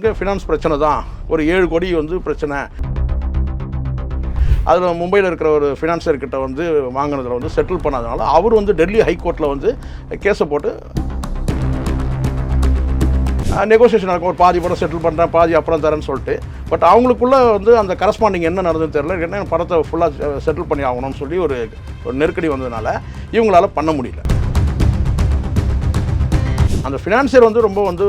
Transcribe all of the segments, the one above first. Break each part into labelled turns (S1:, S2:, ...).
S1: இங்கே ஃபினான்ஸ் பிரச்சனை தான். ஒரு ஏழு கோடி வந்து பிரச்சனை. அதில் மும்பையில் இருக்கிற ஒரு ஃபினான்சியர்கிட்ட வந்து வாங்கினதில் வந்து செட்டில் பண்ணாதனால அவர் வந்து டெல்லி ஹைகோர்ட்டில் வந்து கேஸை போட்டு நெகோசியேஷன் நடக்கும். ஒரு பாதி படம் செட்டில் பண்ணுறேன் பாதி அப்புறம் தரேன்னு சொல்லிட்டு. பட் அவங்களுக்குள்ளே வந்து அந்த கரஸ்பாண்டிங் என்ன நடந்ததுன்னு தெரியல. என்ன படத்தை ஃபுல்லாக செட்டில் பண்ணி ஆகணும்னு சொல்லி ஒரு ஒரு நெருக்கடி வந்ததுனால இவங்களால பண்ண முடியல. அந்த ஃபினான்சியர் வந்து ரொம்ப வந்து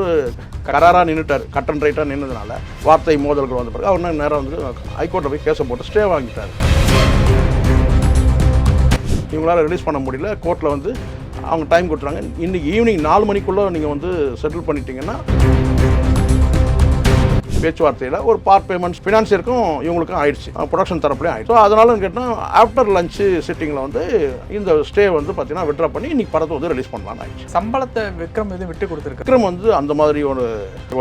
S1: கராராக நின்றுட்டார் கட் அண்ட் ரைட்டாக நின்றதுனால வார்த்தை மோதல்கள் வந்த பிறகு அவர் நேரம் வந்து ஹைகோர்ட்டில் போய் கேஸை போட்டு ஸ்டே வாங்கிட்டார். இவங்களால ரிலீஸ் பண்ண முடியல. கோர்ட்டில் வந்து அவங்க டைம் கொடுத்துறாங்க இன்னைக்கு ஈவினிங் நாலு மணிக்குள்ளே நீங்கள் வந்து செட்டில் பண்ணிட்டீங்கன்னா பேச்சுவார்த்தையில் ஒரு பார்ட் பேமெண்ட்ஸ் ஃபினான்சியருக்கும் இவங்களுக்கும் ஆயிடுச்சு. ப்ரொடக்ஷன் தரப்புலேயும் ஆயிடுச்சு. ஸோ அதனால கேட்டால் ஆஃப்டர் லஞ்சு சிட்டிங்கில் வந்து இந்த ஸ்டே வந்து பார்த்தீங்கன்னா விட்ரா பண்ணி இன்னைக்கு படத்தை வந்து ரிலீஸ் பண்ணலாம்னு ஆயிடுச்சு.
S2: சம்பளத்தை விக்ரம் எதுவும் விட்டு கொடுத்துருக்கு
S1: விக்ரம் வந்து அந்த மாதிரி ஒரு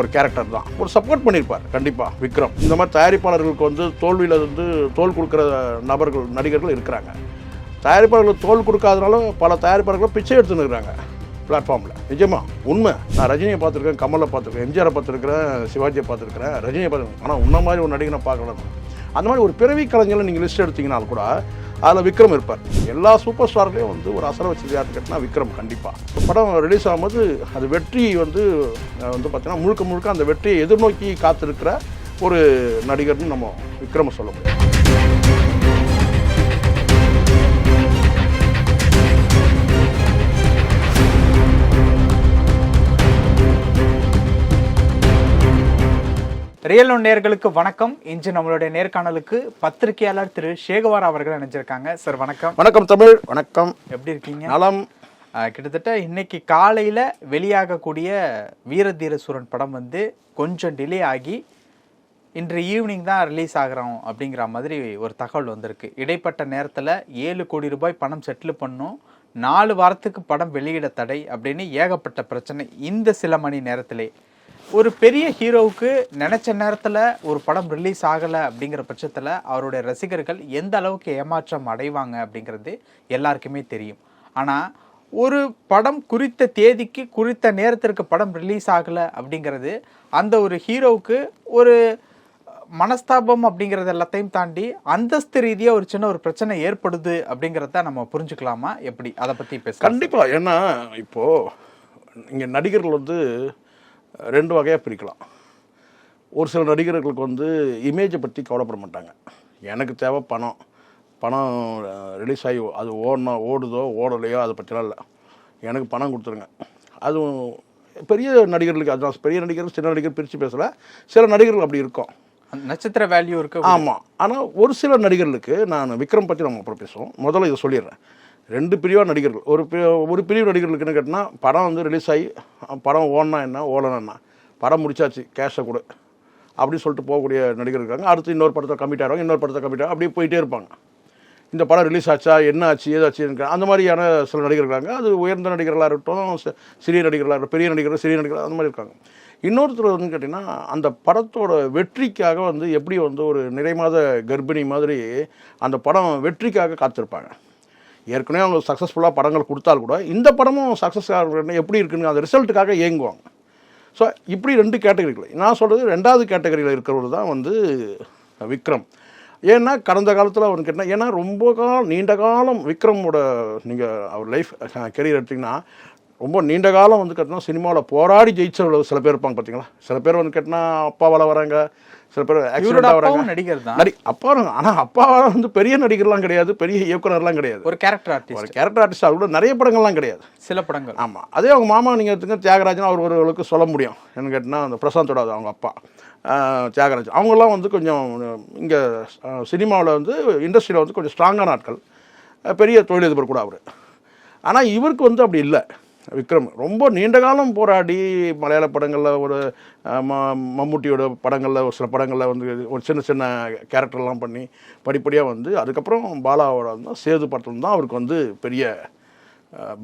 S1: ஒரு கேரக்டர் தான். ஒரு சப்போர்ட் பண்ணியிருப்பார் கண்டிப்பாக விக்ரம். இந்த மாதிரி தயாரிப்பாளர்களுக்கு வந்து தோல்வியில் வந்து தோல் கொடுக்குற நபர்கள் நடிகர்கள் இருக்கிறாங்க. தயாரிப்பாளர்களுக்கு தோல் கொடுக்காதனால பல தயாரிப்பாளர்கள் பிச்சை எடுத்துன்னு இருக்கிறாங்க. பிளாட்ஃபார்மில் நிஜமா உண்மை. நான் ரஜினியை பார்த்துருக்கேன் கமலை பார்த்துருக்கேன் எம்ஜிஆரை பார்த்துருக்கிறேன் சிவாஜியை பார்த்துருக்கிறேன் ரஜினியை பார்த்துருக்கேன். ஆனால் உன்ன மாதிரி ஒரு நடிகனை பார்க்கலாம் அந்த மாதிரி ஒரு பிறவி கலைஞரை நீங்கள் லிஸ்ட் எடுத்தீங்கனாலும் கூட அதில் விக்ரம் இருப்பார். எல்லா சூப்பர் ஸ்டார்லேயும் வந்து ஒரு அசர வச்சு யாருன்னு கேட்டால் விக்ரம் கண்டிப்பாக படம் ரிலீஸ் ஆகும்போது அது வெற்றி வந்து வந்து பார்த்தீங்கன்னா முழுக்க முழுக்க அந்த வெற்றியை எதிர்நோக்கி காத்திருக்கிற ஒரு நடிகர்னு நம்ம விக்ரம சொல்ல முடியும்.
S2: ரியல் நேர்களுக்கு வணக்கம். இன்று நம்மளுடைய நேர்காணலுக்கு பத்திரிகையாளர் திரு சேகவார் அவர்கள் இணைஞ்சிருக்காங்க. சார் வணக்கம்.
S1: வணக்கம் தமிழ் வணக்கம்.
S2: எப்படி இருக்கீங்க?
S1: நலம்.
S2: கிட்டத்தட்ட இன்னைக்கு காலையில வெளியாகக்கூடிய வீரதீர சூரன் படம் வந்து கொஞ்சம் டிலே ஆகி இன்று ஈவினிங் தான் ரிலீஸ் ஆகிறோம் அப்படிங்கிற மாதிரி ஒரு தகவல் வந்திருக்கு. இடைப்பட்ட நேரத்தில் ஏழு கோடி ரூபாய் பணம் செட்டில் பண்ணும். நாலு வாரத்துக்கு படம் வெளியிட தடை அப்படின்னு ஏகப்பட்ட பிரச்சனை. இந்த சில மணி நேரத்திலே ஒரு பெரிய ஹீரோவுக்கு நினச்ச நேரத்தில் ஒரு படம் ரிலீஸ் ஆகலை அப்படிங்கிற பட்சத்தில் அவருடைய ரசிகர்கள் எந்த அளவுக்கு ஏமாற்றம் அடைவாங்க அப்படிங்கிறது எல்லாருக்குமே தெரியும். ஆனால் ஒரு படம் குறித்த தேதிக்கு குறித்த நேரத்திற்கு படம் ரிலீஸ் ஆகலை அப்படிங்கிறது அந்த ஒரு ஹீரோவுக்கு ஒரு மனஸ்தாபம் அப்படிங்கிறது எல்லாத்தையும் தாண்டி அந்தஸ்து ரீதியாக ஒரு சின்ன ஒரு பிரச்சனை ஏற்படுது அப்படிங்கிறத நம்ம புரிஞ்சுக்கலாமா? எப்படி? அதை பற்றி பேச
S1: கண்டிப்பாக ஏன்னா இப்போது இங்கே நடிகர்கள் வந்து ரெண்டு வகையாக பிரிக்கலாம். ஒரு சில நடிகர்களுக்கு வந்து இமேஜை பற்றி கவலைப்பட மாட்டாங்க. எனக்கு தேவை பணம். பணம் ரிலீஸ் ஆகி அது ஓடனா ஓடுதோ ஓடலையோ அதை பற்றிலாம் இல்லை. எனக்கு பணம் கொடுத்துருங்க. அதுவும் பெரிய நடிகர்களுக்கு அதுதான் பெரிய நடிகர்கள் சின்ன நடிகர் பிரித்து பேசல. சில நடிகர்கள் அப்படி இருக்கும்.
S2: நட்சத்திர வேல்யூ இருக்கு
S1: ஆமாம் ஆனால் ஒரு சில நடிகர்களுக்கு நான் விக்ரம் பற்றி நம்ம அப்புறம் பேசுவோம். முதல்ல இதை சொல்லிடுறேன். ரெண்டு பிரிவாக நடிகர்கள். ஒரு ஒரு பிரிவு நடிகர்களுக்குன்னு கேட்டால் படம் வந்து ரிலீஸ் ஆகி படம் ஓடனா என்ன ஓடனா என்ன படம் முடிச்சாச்சு கேஷை கொடு அப்படின்னு சொல்லிட்டு போகக்கூடிய நடிகர் இருக்காங்க. அடுத்து இன்னொரு படத்தை கம்மிட் ஆகிறாங்க இன்னொரு படத்தை கம்மிட் ஆகும் அப்படியே போயிட்டே இருப்பாங்க. இந்த படம் ரிலீஸ் ஆச்சா என்ன ஆச்சு ஏதாச்சு அந்த மாதிரியான சில நடிகர்கள் இருக்காங்க. அது உயர்ந்த நடிகர்களாக இருக்கட்டும் சிறிய நடிகர்களாக இருக்கட்டும் பெரிய நடிகர்கள் சிறிய நடிகர்கள் அந்த மாதிரி இருக்காங்க. இன்னொருத்தர் வந்து கேட்டிங்கன்னா அந்த படத்தோட வெற்றிக்காக வந்து எப்படி வந்து ஒரு நிறைமாத கர்ப்பிணி மாதிரி அந்த படம் வெற்றிக்காக காத்திருப்பாங்க. ஏற்கனவே அவங்க சக்ஸஸ்ஃபுல்லாக படங்கள் கொடுத்தால் கூட இந்த படமும் சக்ஸஸ் எப்படி இருக்குன்னு அந்த ரிசல்ட்டுக்காக இயங்குவாங்க. ஸோ இப்படி ரெண்டு கேட்டகரிகள் நான் சொல்கிறது ரெண்டாவது கேட்டகரியில் இருக்கிறவர் தான் வந்து விக்ரம். ஏன்னா கடந்த காலத்தில் அவன் கேட்டால் ஏன்னா ரொம்ப காலம் நீண்ட காலம் விக்ரமோட நீங்கள் அவர் லைஃப் கெரியர் எடுத்திங்கன்னா ரொம்ப நீண்ட காலம் வந்து கேட்டினா சினிமாவில் போராடி ஜெயிச்சவர்கள் சில பேர் இருப்பாங்க பார்த்தீங்களா? சில பேர் வந்து கேட்டினா அப்பாவால் வராங்க சில பேர்
S2: இவரோட
S1: ஆக்சிடெண்ட்டாக வராங்க
S2: நடிகர் தான்.
S1: நடி அப்பா ஆனால் அப்பாவால் வந்து பெரிய நடிகர்லாம் கிடையாது பெரிய இயக்குனர்லாம் கிடையாது.
S2: ஒரு கேரக்டர்
S1: ஒரு
S2: ஆர்டிஸ்ட்
S1: கேரக்டர் ஆர்டிஸ்டாக கூட நிறைய படங்கள்லாம் கிடையாது.
S2: சில படங்கள்.
S1: ஆமாம் அதே அவங்க மாமா நீங்கள் எடுத்துங்க தியாகராஜன் அவர் ஒருவருக்கு சொல்ல முடியும். என்ன கேட்டினா அந்த பிரசாந்தோட அவங்க அப்பா. தியாகராஜன். அவங்கெல்லாம் வந்து கொஞ்சம் இங்கே சினிமாவில் வந்து இண்டஸ்ட்ரியில் வந்து கொஞ்சம் ஸ்ட்ராங்கான ஆட்கள். பெரிய தொழிலதிபர் கூட அவர். ஆனால் இவருக்கு வந்து அப்படி இல்லை. விக்ரம் ரொம்ப நீண்ட காலம் போராடி மலையாள படங்களில் ஒரு ம மம்முட்டியோட படங்களில் ஒரு சில படங்களில் வந்து ஒரு சின்ன சின்ன கேரக்டர்லாம் பண்ணி படிப்படியாக வந்து அதுக்கப்புறம் பாலாவோட தான் சேது படத்தில் தான் அவருக்கு வந்து பெரிய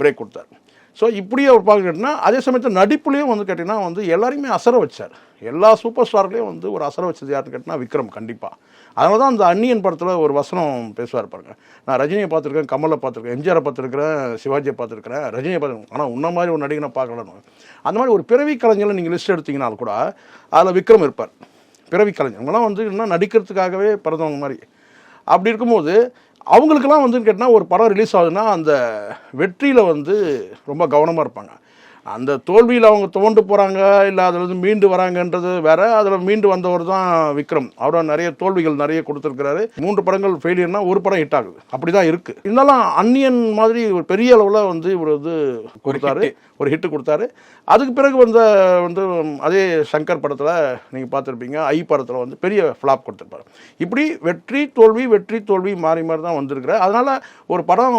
S1: பிரேக் கொடுத்தார். ஸோ இப்படியே அவர் பார்க்க கேட்டிங்கன்னா அதே சமயத்தில் நடிப்புலேயும் வந்து கேட்டிங்கன்னா வந்து எல்லாரையுமே அசர வச்சார். எல்லா சூப்பர் ஸ்டார்லேயும் வந்து ஒரு அசர வச்சது யாருன்னு கேட்டிங்கன்னா விக்ரம் கண்டிப்பாக அதனால தான் அந்த அந்நியன் படத்தில் ஒரு வசனம் பேசுவார் பாருங்க. நான் ரஜினியை பார்த்துருக்கேன் கமலை பார்த்துருக்கேன் எம்ஜிஆரை பார்த்துருக்கிறேன் சிவாஜியை பார்த்துருக்கிறேன் ரஜினியை பார்த்துருக்கேன். ஆனால் உன்ன மாதிரி ஒரு நடிகனை பார்க்கலன்னு. அந்த மாதிரி ஒரு பிறவி கலைஞரை நீங்கள் லிஸ்ட் எடுத்தீங்கனாலும் கூட அதில் விக்ரம் இருப்பார். பிறவி கலைஞர். இவங்கெல்லாம் வந்து என்ன நடிக்கிறதுக்காகவே பிறந்தவங்க மாதிரி. அப்படி இருக்கும்போது அவங்களுக்கெல்லாம் வந்து கேட்டால் ஒரு படம் ரிலீஸ் ஆகுதுன்னா அந்த வெற்றியில் வந்து ரொம்ப கவனமாக இருப்பாங்க. அந்த தோல்வியில் அவங்க துவண்டு போகிறாங்க இல்லை அதுலேருந்து மீண்டு வராங்கன்றது வேற. அதில் மீண்டு வந்தவர் தான் விக்ரம். அவரோட நிறைய தோல்விகள் நிறைய கொடுத்துருக்கிறாரு. மூன்று படங்கள் ஃபெயிலியர்னா ஒரு படம் ஹிட் ஆகுது. அப்படி தான் இருக்குது இருந்தாலும் அந்நியன் மாதிரி ஒரு பெரிய அளவில் வந்து இவர் வந்து கொடுத்தாரு. ஒரு ஹிட் கொடுத்தாரு. அதுக்கு பிறகு வந்த வந்து அதே சங்கர் படத்தில் நீங்கள் பார்த்துருப்பீங்க. ஐ படத்தில் வந்து பெரிய ஃப்ளாப் கொடுத்துருப்பாரு. இப்படி வெற்றி தோல்வி வெற்றி தோல்வி மாறி மாறி தான் வந்திருக்கிற அதனால் ஒரு படம்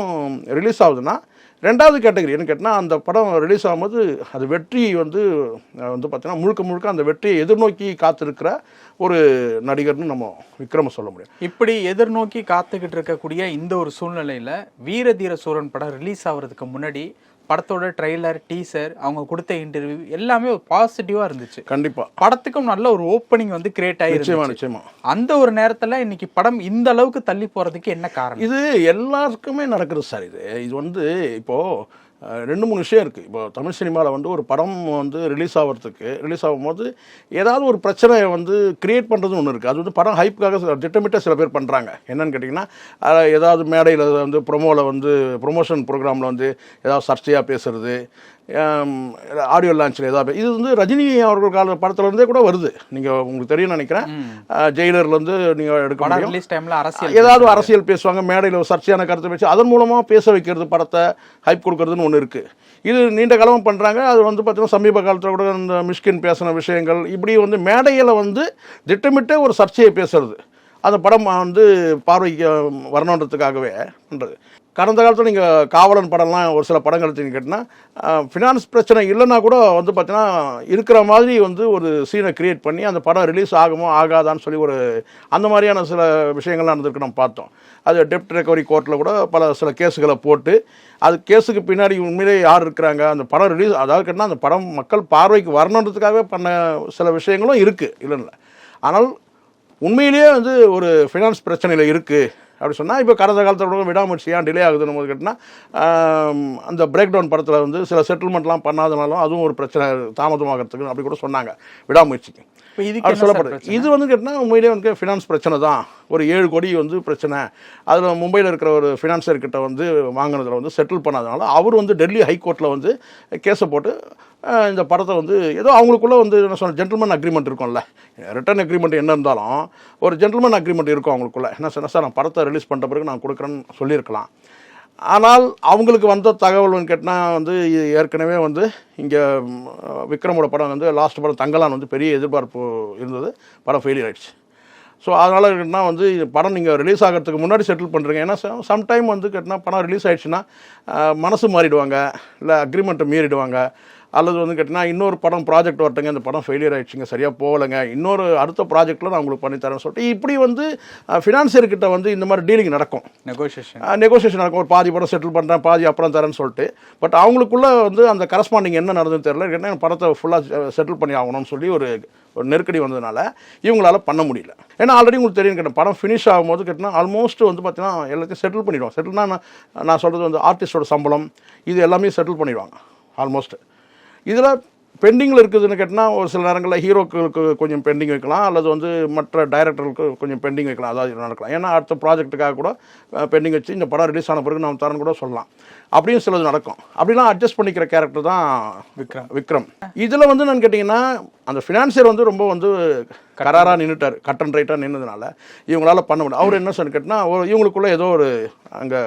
S1: ரிலீஸ் ஆகுதுன்னா ரெண்டாவது கேட்டகரி என்ன கேட்டால் அந்த படம் ரிலீஸ் ஆகும்போது அது வெற்றி வந்து வந்து பார்த்தீங்கன்னா முழுக்க முழுக்க அந்த வெற்றியை எதிர்நோக்கி காத்திருக்கிற ஒரு நடிகர்னு நம்ம விக்ரம சொல்ல முடியும்.
S2: இப்படி எதிர்நோக்கி காத்துக்கிட்டு இருக்கக்கூடிய இந்த ஒரு சூழ்நிலையில் வீரதீர சூரன் படம் ரிலீஸ் ஆகுறதுக்கு முன்னாடி படத்தோட ட்ரெய்லர் டீசர் அவங்க கொடுத்த இன்டர்வியூ எல்லாமே ஒரு பாசிட்டிவா இருந்துச்சு.
S1: கண்டிப்பாக
S2: படத்துக்கும் நல்ல ஒரு ஓப்பனிங் வந்து கிரியேட்
S1: நிச்சயமா
S2: அந்த ஒரு நேரத்துல இன்னைக்கு படம் இந்த அளவுக்கு தள்ளி போறதுக்கு என்ன காரணம்?
S1: இது எல்லாருக்குமே நடக்கிறது சார் இது. இது வந்து இப்போது ரெண்டு மூணு விஷயம் இருக்குது இப்போ தமிழ் சினிமாவில் வந்து ஒரு படம் வந்து ரிலீஸ் ஆகிறதுக்கு ரிலீஸ் ஆகும்போது ஏதாவது ஒரு பிரச்சனையை வந்து க்ரியேட் பண்ணுறது ஒன்று இருக்குது அது வந்து படம் ஹைப்புக்காக திட்டமிட்ட சில பேர் பண்ணுறாங்க என்னென்னு கேட்டிங்கன்னா ஏதாவது மேடையில் வந்து ப்ரொமோவில் வந்து ப்ரொமோஷன் ப்ரோக்ராமில் வந்து ஏதாவது சர்ச்சையாக பேசுறது ஆடியோ லான்ச்சில் ஏதாவது இது வந்து ரஜினி அவர்கள் கால படத்துல இருந்தே கூட வருது. நீங்கள் உங்களுக்கு தெரியும் நினைக்கிறேன். ஜெயிலர்லேருந்து நீங்கள் எடுக்க முடியும்.
S2: அரசியல்
S1: ஏதாவது அரசியல் பேசுவாங்க மேடையில் ஒரு சர்ச்சையான கருத்தை பேசி அதன் மூலமாக பேச வைக்கிறது படத்தை ஹைப் கொடுக்கறதுன்னு ஒன்று இருக்குது இது நீண்ட காலமாக பண்ணுறாங்க அது வந்து பார்த்தீங்கன்னா சமீப காலத்தில் கூட இந்த மிஷ்கின் பேசின விஷயங்கள் இப்படி வந்து மேடையில் வந்து திட்டமிட்டே ஒரு சர்ச்சையை பேசுறது. அந்த படம் வந்து பார்வைக்கு வரணுன்றதுக்காகவே பண்ணுறது கடந்த காலத்தில் நீங்கள் காவலன் படம்லாம் ஒரு சில படங்கள் எடுத்தீங்கன்னு கேட்டிங்கன்னா ஃபினான்ஸ் பிரச்சனை இல்லைன்னா கூட வந்து பார்த்தீங்கன்னா இருக்கிற மாதிரி வந்து ஒரு சீனை கிரியேட் பண்ணி அந்த படம் ரிலீஸ் ஆகுமோ ஆகாதான்னு சொல்லி ஒரு அந்த மாதிரியான சில விஷயங்கள்லாம் நடந்திருக்கு நம்ம பார்த்தோம். அது டெப்ட் ரெக்கவரி கோர்ட்டில் கூட பல சில கேஸுகளை போட்டு அது கேஸுக்கு பின்னாடி உண்மையிலே யார் இருக்கிறாங்க அந்த படம் ரிலீஸ் அதாவது கேட்டால் அந்த படம் மக்கள் பார்வைக்கு வரணுன்றதுக்காகவே பண்ண சில விஷயங்களும் இருக்குது இல்லைன்னு ஆனால் உண்மையிலேயே வந்து ஒரு ஃபினான்ஸ் பிரச்சனையில் இருக்குது அப்படி சொன்னால் இப்போ கடந்த காலத்தில் கூட விடாமுயற்சி ஏன் டிலே ஆகுதுன்னு போது கேட்டால் அந்த பிரேக் டவுன் படத்தில் வந்து சில செட்டில்மெண்ட்லாம் பண்ணாதனாலும் அதுவும் ஒரு பிரச்சனை தாமதமாகிறதுக்கு அப்படி கூட சொன்னாங்க விடாமுயற்சிக்கு.
S2: சார்
S1: சொல்லப்படுது? இது வந்து கேட்டால் உண்மையிலேயே வந்து ஃபினான்ஸ் பிரச்சனை தான். ஒரு ஏழு கோடி வந்து பிரச்சனை. அதில் மும்பையில் இருக்கிற ஒரு ஃபினான்சர் கிட்ட வந்து வாங்கினதில் வந்து செட்டில் பண்ணாதனால அவர் வந்து டெல்லி ஹைகோர்ட்டில் வந்து கேஸை போட்டு இந்த படத்தை வந்து ஏதோ அவங்களுக்குள்ள வந்து என்ன சொன்ன ஜென்டில்மேன் அக்ரிமெண்ட் இருக்கும்ல. ரிட்டர்ன் அக்ரிமெண்ட் என்ன இருந்தாலும் ஒரு ஜென்டில்மேன் அக்ரிமெண்ட் இருக்கும் அவங்களுக்குள்ள. என்ன சொன்ன சார் நான் படத்தை ரிலீஸ் பண்ணுற பிறகு நான் கொடுக்குறேன்னு சொல்லியிருக்கலாம். ஆனால் அவங்களுக்கு வந்த தகவல்னு கேட்டால் வந்து ஏற்கனவே வந்து இங்கே விக்ரமோட படம் வந்து லாஸ்ட் படம் தங்கலான் வந்து பெரிய எதிர்பார்ப்பு இருந்தது. படம் ஃபெயிலியர் ஆயிடுச்சு. ஸோ அதனால் கேட்டினா வந்து படம் நீங்கள் ரிலீஸ் ஆகிறதுக்கு முன்னாடி செட்டில் பண்ணுறீங்க ஏன்னா சம்டைம் வந்து கேட்டினா படம் ரிலீஸ் ஆகிடுச்சுன்னா மனசு மாறிடுவாங்க. இல்லை அக்ரிமெண்ட்டை மீறிடுவாங்க. அல்லது வந்து கேட்டினா இன்னொரு படம் ப்ராஜெக்ட் வரட்டுங்க இந்த படம் ஃபெயிலியர் ஆயிடுச்சுங்க சரியாக போகலைங்க இன்னொரு அடுத்த ப்ராஜெக்ட்டில் நான் உங்களுக்கு பண்ணித்தரேன்னு சொல்லிட்டு இப்படி வந்து ஃபினான்சியர் கிட்ட வந்து இந்த மாதிரி டீலிங் நடக்கும்.
S2: நெகோசியேஷன்
S1: நெகோசியேஷன் நடக்கும். ஒரு பாதி படம் செட்டில் பண்ணுறேன் பாதி அப்புறம் தரேன்னு சொல்லிட்டு பட் அவங்களுக்குள்ள வந்து அந்த கரஸ்பாண்டிங் என்ன நடந்ததுன்னு தெரியல என்ன படத்தை ஃபுல்லாக செட்டில் பண்ணி ஆகணும்னு சொல்லி ஒரு ஒரு நெருக்கடி வந்ததுனால இவங்களால பண்ண முடியல. ஏன்னா ஆல்ரெடி உங்களுக்கு தெரியும் கேட்டேன் படம் ஃபினிஷ் ஆகும்போது கேட்டினா ஆல்மோஸ்ட் வந்து பார்த்தீங்கன்னா எல்லாத்தையும் செட்டில் பண்ணிடுவோம் செட்டில்னா நான் நான் சொல்கிறது வந்து ஆர்டிஸ்டோட சம்பளம் இது எல்லாமே செட்டில் பண்ணிடுவாங்க ஆல்மோஸ்ட் இதில் பெண்டிங்கில் இருக்குதுன்னு கேட்டால் ஒரு சில நேரங்களில் ஹீரோக்களுக்கு கொஞ்சம் பெண்டிங் வைக்கலாம் அல்லது வந்து மற்ற டைரக்டர்களுக்கு கொஞ்சம் பெண்டிங் வைக்கலாம் அதாவது நடக்கலாம். ஏன்னா அடுத்த ப்ராஜெக்ட்டுக்காக கூட பெண்டிங் வச்சு இந்த படம் ரிலீஸ் ஆன பிறகு நாம் தரேன்னு கூட சொல்லலாம். அப்படியும் சிலது நடக்கும். அப்படிலாம் அட்ஜஸ்ட் பண்ணிக்கிற கேரக்டர் தான் விக்ரம். விக்ரம். இதில் வந்து நான் கேட்டிங்கன்னா அந்த ஃபினான்சியர் வந்து ரொம்ப வந்து கராராக நின்றுட்டார் கட் அண்ட் ரைட்டாக நின்னதுனால இவங்களால பண்ண முடியும் அவர் என்ன சொன்னு கேட்டால் இவங்களுக்குள்ள ஏதோ ஒரு அங்கே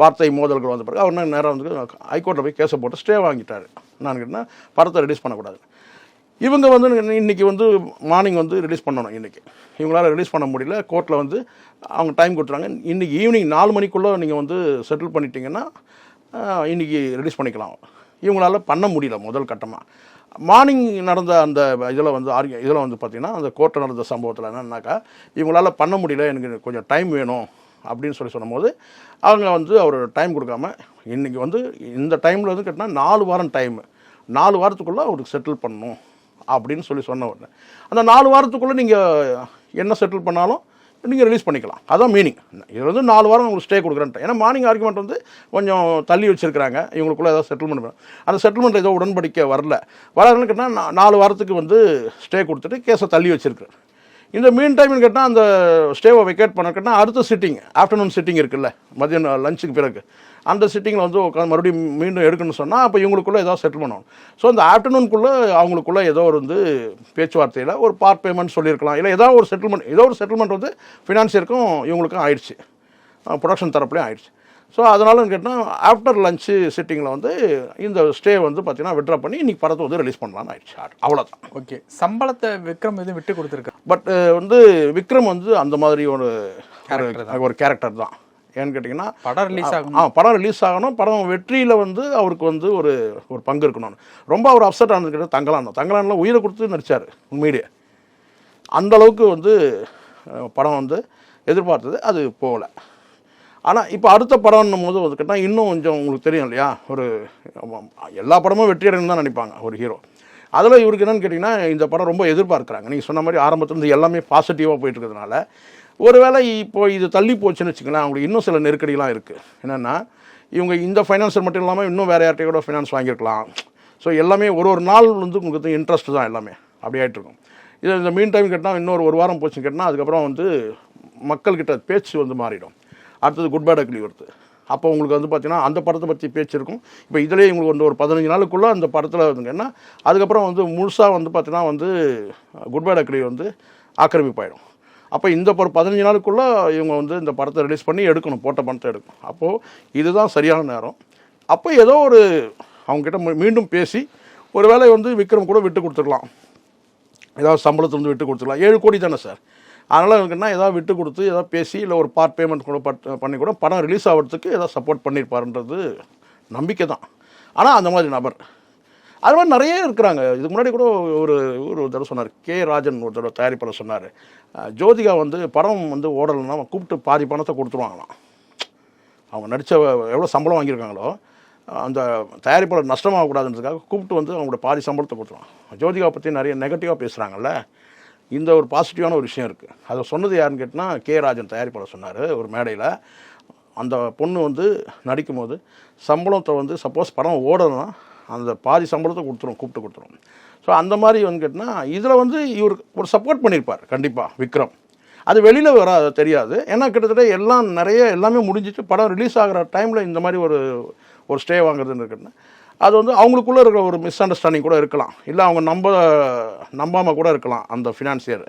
S1: வார்த்தை மோதல்கள் வந்த பிறகு அவர் என்ன நேரம் வந்து ஹைகோர்ட்டில் போய் கேஸை போட்டு ஸ்டே வாங்கிட்டார். நான் கேட்டால் படத்தை ரிலீஸ் பண்ணக்கூடாது. இவங்க வந்து இன்னைக்கு வந்து மார்னிங் வந்து ரிலீஸ் பண்ணணும் இன்றைக்கி இவங்களால் ரிலீஸ் பண்ண முடியல. கோர்ட்டில் வந்து அவங்க டைம் கொடுத்துறாங்க இன்றைக்கி ஈவினிங் நாலு மணிக்குள்ளே நீங்கள் வந்து செட்டில் பண்ணிட்டீங்கன்னா இன்றைக்கி இன்னைக்கு ரிலீஸ் பண்ணிக்கலாம். இவங்களால பண்ண முடியல முதல் கட்டமாக மார்னிங் நடந்த அந்த இதில் வந்து ஆர்கிய இதில் வந்து பார்த்தீங்கன்னா அந்த கோர்ட்டில் நடந்த சம்பவத்தில் என்னன்னாக்கா இவங்களால் பண்ண முடியல. எனக்கு கொஞ்சம் டைம் வேணும். அப்படின்னு சொல்லி சொன்னபோது அவங்க வந்து அவர் டைம் கொடுக்காம இன்றைக்கி வந்து இந்த டைமில் வந்து கேட்டால் நாலு வாரம் டைமு நாலு வாரத்துக்குள்ளே அவருக்கு செட்டில் பண்ணணும் அப்படின்னு சொல்லி சொன்ன உடனே. அந்த நாலு வாரத்துக்குள்ளே நீங்கள் என்ன செட்டில் பண்ணாலும் நீங்கள் ரிலீஸ் பண்ணிக்கலாம். அதான் மீனிங் இது வந்து நாலு வாரம் உங்களுக்கு ஸ்டே கொடுக்குறேன்ட்டு ஏன்னா மார்னிங் ஆர்குமெண்ட் வந்து கொஞ்சம் தள்ளி வச்சிருக்கிறாங்க. இவங்களுக்குள்ள ஏதாவது செட்டில்மெண்ட் வேணும் அந்த செட்டில்மெண்ட் ஏதோ உடன்படிக்கை வரல. வராதுன்னு கேட்டால் நாலு வாரத்துக்கு வந்து ஸ்டே கொடுத்துட்டு கேஸை தள்ளி வச்சுருக்குறேன் இந்த மீன் டைம்னு கேட்டால் அந்த ஸ்டேவை வெக்கேட் பண்ண கேட்டால் அடுத்த சிட்டிங் ஆஃப்டர்நூன் சிட்டிங் இருக்குல்ல மதியம் லஞ்சுக்கு பிறகு. அந்த சிட்டிங்கில் வந்து உட்காந்து மறுபடியும் மீண்டும் எடுக்கணும்னு சொன்னால் அப்போ இவங்களுக்குள்ளே ஏதாவது செட்டில் பண்ணணும் ஸோ அந்த ஆஃப்டர்நூனுக்குள்ளே அவங்களுக்குள்ளே ஏதோ ஒரு வந்து பேச்சுவார்த்தையில் ஒரு பார்ட் பேமெண்ட் சொல்லியிருக்கலாம். இல்லை ஏதோ ஒரு செட்டில்மெண்ட் ஏதோ ஒரு செட்டில்மெண்ட் வந்து ஃபினான்சியருக்கும் இவங்களுக்கும் ஆயிடுச்சு. ப்ரொடக்ஷன் தரப்புலேயும் ஆயிடுச்சு. ஸோ அதனால கேட்டால் ஆஃப்டர் லஞ்சு சிட்டிங்கில் வந்து இந்த ஸ்டே வந்து பார்த்தீங்கன்னா விட்ரா பண்ணி இன்னைக்கு படத்தை வந்து ரிலீஸ் பண்ணலாம்னு ஆயிடுச்சு அவ்வளோதான்
S2: ஓகே சம்பளத்தை விக்ரம் எதுவும் விட்டு கொடுத்துருக்காரு
S1: பட் வந்து விக்ரம் வந்து அந்த மாதிரி ஒரு
S2: Character
S1: ஒரு- கேரக்டர் தான். ஏன்னு கேட்டிங்கன்னா
S2: படம் ரிலீஸ் ஆகும்
S1: ஆ படம் ரிலீஸ் ஆகணும். படம் வெற்றியில் வந்து அவருக்கு வந்து ஒரு ஒரு பங்கு இருக்கணும். ரொம்ப அவர் அப்செட் ஆனதுக்கிட்ட தங்கலான் தான். தங்கலானில் உயிரை கொடுத்து நடிச்சார் உண்மையிலேயே. அந்த அளவுக்கு வந்து படம் வந்து எதிர்பார்த்தது அது போகல. ஆனால் இப்போ அடுத்த படம்னும் போது வந்து கேட்டால் இன்னும் கொஞ்சம் உங்களுக்கு தெரியும் இல்லையா? ஒரு எல்லா படமும் வெற்றி அடையணும் தான் நினைப்பாங்க ஒரு ஹீரோ அதில் இவருக்கு என்னென்னு கேட்டிங்கன்னா இந்த படம் ரொம்ப எதிர்பார்க்குறாங்க. நீங்கள் சொன்ன மாதிரி ஆரம்பத்துலேருந்து எல்லாமே பாசிட்டிவாக போயிட்டு இருக்கிறதுனால. ஒருவேளை இப்போ இது தள்ளி போச்சுன்னு வச்சுங்களேன் அவங்களுக்கு இன்னும் சில நெருக்கடிலாம் இருக்குது என்னென்னா இவங்க இந்த ஃபைனான்சர் மட்டும் இல்லாமல் இன்னும் வேறு யார்கிட்ட கூட ஃபைனான்ஸ் வாங்கியிருக்கலாம். ஸோ எல்லாமே ஒரு ஒரு நாள் வந்து உங்களுக்கு இன்ட்ரெஸ்ட் தான் எல்லாமே. அப்படி ஆயிட்டு இருக்கும். இந்த மீன் டைம் கேட்டால் இன்னொரு ஒரு வாரம் போச்சுன்னு கேட்டால் அதுக்கப்புறம் வந்து மக்கள்கிட்ட பேச்சு வந்து மாறிடும். அடுத்தது குட் பேட் அக்லி வருது அப்போ உங்களுக்கு வந்து பார்த்தீங்கன்னா அந்த படத்தை பற்றி பேச்சு இருக்கும். இப்போ இதிலே உங்களுக்கு வந்து ஒரு பதினஞ்சு நாளுக்குள்ளே அந்த படத்தில் வந்துங்கன்னா அதுக்கப்புறம் வந்து முழுசாக வந்து பார்த்தீங்கன்னா வந்து குட் பேட் அக்லி வந்து ஆக்கிரமிப்பாயிடும் அப்போ இந்த ஒரு பதினஞ்சு நாளுக்குள்ளே இவங்க வந்து இந்த படத்தை ரிலீஸ் பண்ணி எடுக்கணும் போட்ட படத்தை எடுக்கணும். அப்போது இதுதான் சரியான நேரம். அப்போ ஏதோ ஒரு அவங்ககிட்ட மீ- மீண்டும் பேசி ஒரு வேளை வந்து விக்ரம் கூட விட்டு கொடுத்துருக்கலாம் ஏதாவது சம்பளத்துலேருந்து விட்டு கொடுத்துக்கலாம் ஏழு கோடி தானே சார். அதனால் எனக்குன்னா ஏதாவது விட்டு கொடுத்து ஏதாவது பேசி இல்லை ஒரு பார்ட் பேமெண்ட் கூட பட் பண்ணி கூட படம் ரிலீஸ் ஆகிறதுக்கு ஏதாவது சப்போர்ட் பண்ணியிருப்பாருன்றது நம்பிக்கை தான். ஆனால் அந்த மாதிரி நபர். அது மாதிரி நிறைய இருக்கிறாங்க. இதுக்கு முன்னாடி கூட ஒரு ஒரு தடவை சொன்னார். கே. ராஜன் ஒரு தடவை தயாரிப்பாளர் சொன்னார். ஜோதிகா வந்து படம் வந்து ஓடலைன்னா அவன் கூப்பிட்டு பாதி பணத்தை கொடுத்துருவாங்களாம். அவங்க நடித்த எவ்வளோ சம்பளம் வாங்கியிருக்காங்களோ அந்த தயாரிப்பாளர் நஷ்டமாகக்கூடாதுன்றதுக்காக கூப்பிட்டு வந்து அவங்களோட பாதி சம்பளத்தை கொடுத்துருவான். ஜோதிகா பற்றி நிறைய நெகட்டிவாக பேசுகிறாங்கல்ல இந்த ஒரு பாசிட்டிவான ஒரு விஷயம் இருக்குது அதை சொன்னது யாருன்னு கேட்டால் கே ராஜன் தயாரிப்பாளர் சொன்னார் ஒரு மேடையில். அந்த பொண்ணு வந்து நடிக்கும்போது சம்பளத்தை வந்து சப்போஸ் படம் ஓடணும்னா அந்த பாதி சம்பளத்தை கொடுத்துரும் கூப்பிட்டு கொடுத்துரும். ஸோ அந்த மாதிரி வந்து கேட்டால் இதில் வந்து இவர் ஒரு சப்போர்ட் பண்ணியிருப்பார் கண்டிப்பாக விக்ரம். அது வெளியில் வர தெரியாது. ஏன்னா கிட்டத்தட்ட எல்லாம் நிறைய எல்லாமே முடிஞ்சிட்டு படம் ரிலீஸ் ஆகிற டைமில் இந்த மாதிரி ஒரு ஒரு ஸ்டே வாங்குறதுன்னு இருக்குன்னா அது வந்து அவங்களுக்குள்ளே இருக்கிற ஒரு மிஸ் அண்டர்ஸ்டாண்டிங் கூட இருக்கலாம். இல்லை அவங்க நம்ப நம்பாமல் கூட இருக்கலாம் அந்த ஃபினான்சியர்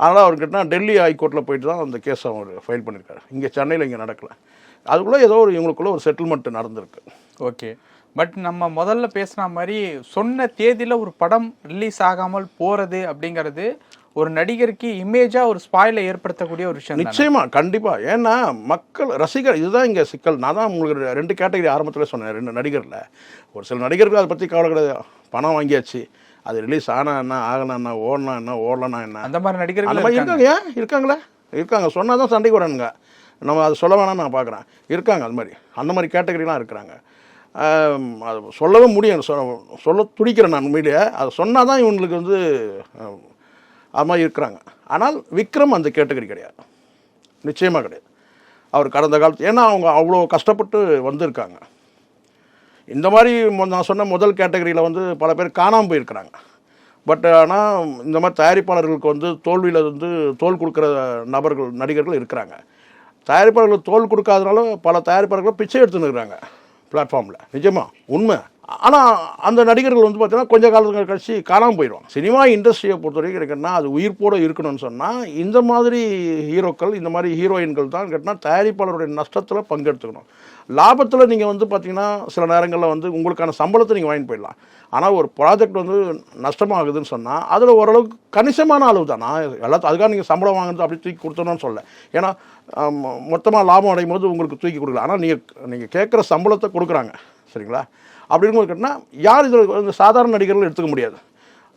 S1: அதனால் அவர்கிட்ட டெல்லி ஹைகோர்ட்டில் போயிட்டு தான் அந்த கேஸ் அவர் ஃபைல் பண்ணியிருக்காரு இங்கே சென்னையில் இங்கே நடக்கலை. அதுக்குள்ளே ஏதோ ஒரு இவங்களுக்குள்ளே ஒரு செட்டில்மெண்ட் நடந்திருக்கு.
S2: ஓகே பட் நம்ம முதல்ல பேசின மாதிரி சொன்ன தேதியில் ஒரு படம் ரிலீஸ் ஆகாமல் போகிறது அப்படிங்கிறது ஒரு நடிகருக்கு இமேஜா ஒரு ஸ்பாயில ஏற்படுத்தக்கூடிய ஒரு விஷயம் தானே.
S1: நிச்சயமா கண்டிப்பா. ஏன்னா மக்கள் ரசிகர் இதுதான் இங்க சிக்கல். நான் தான் உங்களுக்கு ரெண்டு கேட்டகரி ஆரம்பத்தில் சொன்னேன் ரெண்டு நடிகர்ல. ஒரு சில நடிகர்கள் அதை பத்தி கவலை கிடையாது பணம் வாங்கியாச்சு. அது ரிலீஸ் ஆனா என்ன ஆகலாம் என்ன ஓடனா என்ன ஓடலனா என்ன?
S2: அந்த மாதிரி
S1: அந்த
S2: நடிகர்கள்
S1: மாதிரி
S2: இருக்காங்க.
S1: ஏன்? இருக்காங்களே? இருக்காங்க. சொன்னா தான் சண்டைக்கு வரானுங்க நம்ம அதை சொல்ல வேணாம் நான் பார்க்குறேன். இருக்காங்க அது மாதிரி. அந்த மாதிரி கேட்டகரிலாம் இருக்கிறாங்க. அது சொல்லவே முடியும். சொல்ல துடிக்கிறேன் நான் உண்மையிலேயே. அதை சொன்னால் தான் இவங்களுக்கு வந்து அது மாதிரி இருக்கிறாங்க. ஆனால் விக்ரம் அந்த கேட்டகரி கிடையாது. நிச்சயமாக கிடையாது. அவர் கடந்த காலத்து ஏன்னா அவங்க அவ்வளோ கஷ்டப்பட்டு வந்திருக்காங்க. இந்த மாதிரி நான் சொன்ன முதல் கேட்டகரியில் வந்து பல பேர் காணாமல் போயிருக்கிறாங்க. பட் ஆனால் இந்த மாதிரி தயாரிப்பாளர்களுக்கு வந்து தோல்வியில் வந்து தோல் கொடுக்குற நபர்கள் நடிகர்கள் இருக்கிறாங்க. தயாரிப்பாளர்கள் தோல் கொடுக்காதனால பல தயாரிப்பாளர்கள் பிச்சை எடுத்துன்னு இருக்கிறாங்க. பிளாட்ஃபார்மில். நிஜமா? உண்மை. ஆனால் அந்த நடிகர்கள் வந்து பார்த்தீங்கன்னா கொஞ்ச காலத்துக்கு கழிச்சு காணாமல் போயிடுவாங்க. சினிமா இண்டஸ்ட்ரியை பொறுத்த வரைக்கும் இருக்குன்னா அது உயிர்ப்போடு இருக்கணும்னு சொன்னால் இந்த மாதிரி ஹீரோக்கள் இந்த மாதிரி ஹீரோயின்கள் தான் கேட்டால் தயாரிப்பாளருடைய நஷ்டத்தில் பங்கெடுத்துக்கணும். லாபத்தில் நீங்கள் வந்து பார்த்தீங்கன்னா சில நேரங்களில் வந்து உங்களுக்கான சம்பளத்தை நீங்கள் வாங்கிட்டு போயிடலாம். ஆனால் ஒரு ப்ராஜெக்ட் வந்து நஷ்டமாகுதுன்னு சொன்னால் அதில் ஓரளவுக்கு கணிசமான அளவு தான். நான் எல்லாத்தையும் அதுக்காக நீங்கள் சம்பளம் வாங்குறது அப்படி தூக்கி கொடுத்தணும்னு சொல்ல ஏன்னா மொத்தமாக லாபம் அடையும் போது உங்களுக்கு தூக்கி கொடுக்கல. ஆனால் நீங்கள் நீங்கள் கேட்குற சம்பளத்தை கொடுக்குறாங்க. சரிங்களா? அப்படின்னு கேட்டால் யார் இதில் வந்து சாதாரண நடிகர்கள் எடுத்துக்க முடியாது.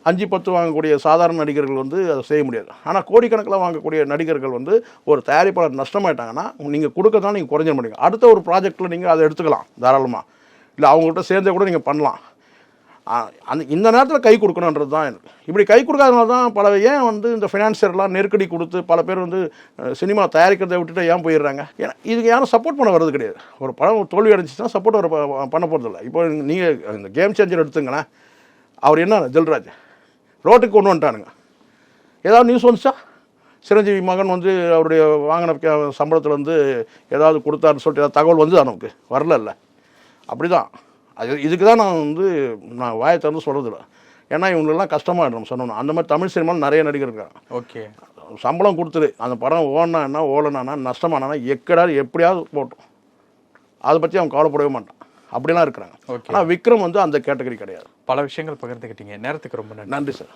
S1: அஞ்சு பத்து வாங்கக்கூடிய சாதாரண நடிகர்கள் வந்து அதை செய்ய முடியாது. ஆனால் கோடிக்கணக்கில் வாங்கக்கூடிய நடிகர்கள் வந்து ஒரு தயாரிப்பாளர் நஷ்டமாயிட்டாங்கன்னா நீங்கள் கொடுக்கறதால நீங்கள் குறைஞ்சிட முடியும் அடுத்த ஒரு ப்ராஜெக்ட்டில் நீங்கள் அதை எடுத்துக்கலாம் தாராளமாக இல்லை அவங்கள்ட்ட சேர்ந்தே கூட நீங்கள் பண்ணலாம். அந்த இந்த நேரத்தில் கை கொடுக்கணுன்றது தான் எனக்கு. இப்படி கை கொடுக்காதனால தான் பல ஏன் வந்து இந்த ஃபினான்சியர்லாம் நெருக்கடி கொடுத்து பல பேர் வந்து சினிமா தயாரிக்கிறதை விட்டுட்டு ஏன் போயிடுறாங்க? ஏன்னா இதுக்கு யாரும் சப்போர்ட் பண்ண வர்றது கிடையாது. ஒரு படம் தோல்வி அடைஞ்சிச்சுன்னா சப்போர்ட் வர பண்ண போகிறதில்ல இப்போ நீங்கள் இந்த கேம் சேஞ்சர் எடுத்துங்களேன். அவர் என்ன ஜில்ராஜ்? ரோட்டுக்கு கொண்டு வந்துட்டானுங்க. ஏதாவது நியூஸ் வந்துச்சா? சிரஞ்சீவி மகன் வந்து அவருடைய வாங்கின சம்பளத்தில் வந்து ஏதாவது கொடுத்தாருன்னு சொல்லிட்டு ஏதாவது தகவல் வந்து நமக்கு? வரல அப்படி தான் அது இதுக்கு தான் நான் வந்து நான் வாயை திறந்து சொல்கிறதில்ல ஏன்னா இவங்களெல்லாம் கஷ்டமாக நம்ம சொன்னோம் அந்த மாதிரி தமிழ் சினிமாவில் நிறைய நடிகர் இருக்காங்க.
S2: ஓகே.
S1: சம்பளம் கொடுத்துரு. அந்த படம் ஓடனா என்ன ஓடனா நஷ்டமானா எக்கடாது எப்படியாவது போட்டோம். அதை பற்றி அவன் கவலைப்படவே மாட்டான். அப்படிலாம் இருக்கிறாங்க. ஆனால் விக்ரம் வந்து அந்த கேட்டகரி கிடையாது.
S2: பல விஷயங்கள் பகிர்ந்துக்கிட்டீங்க நேரத்துக்கு ரொம்ப
S1: நன்றி சார்.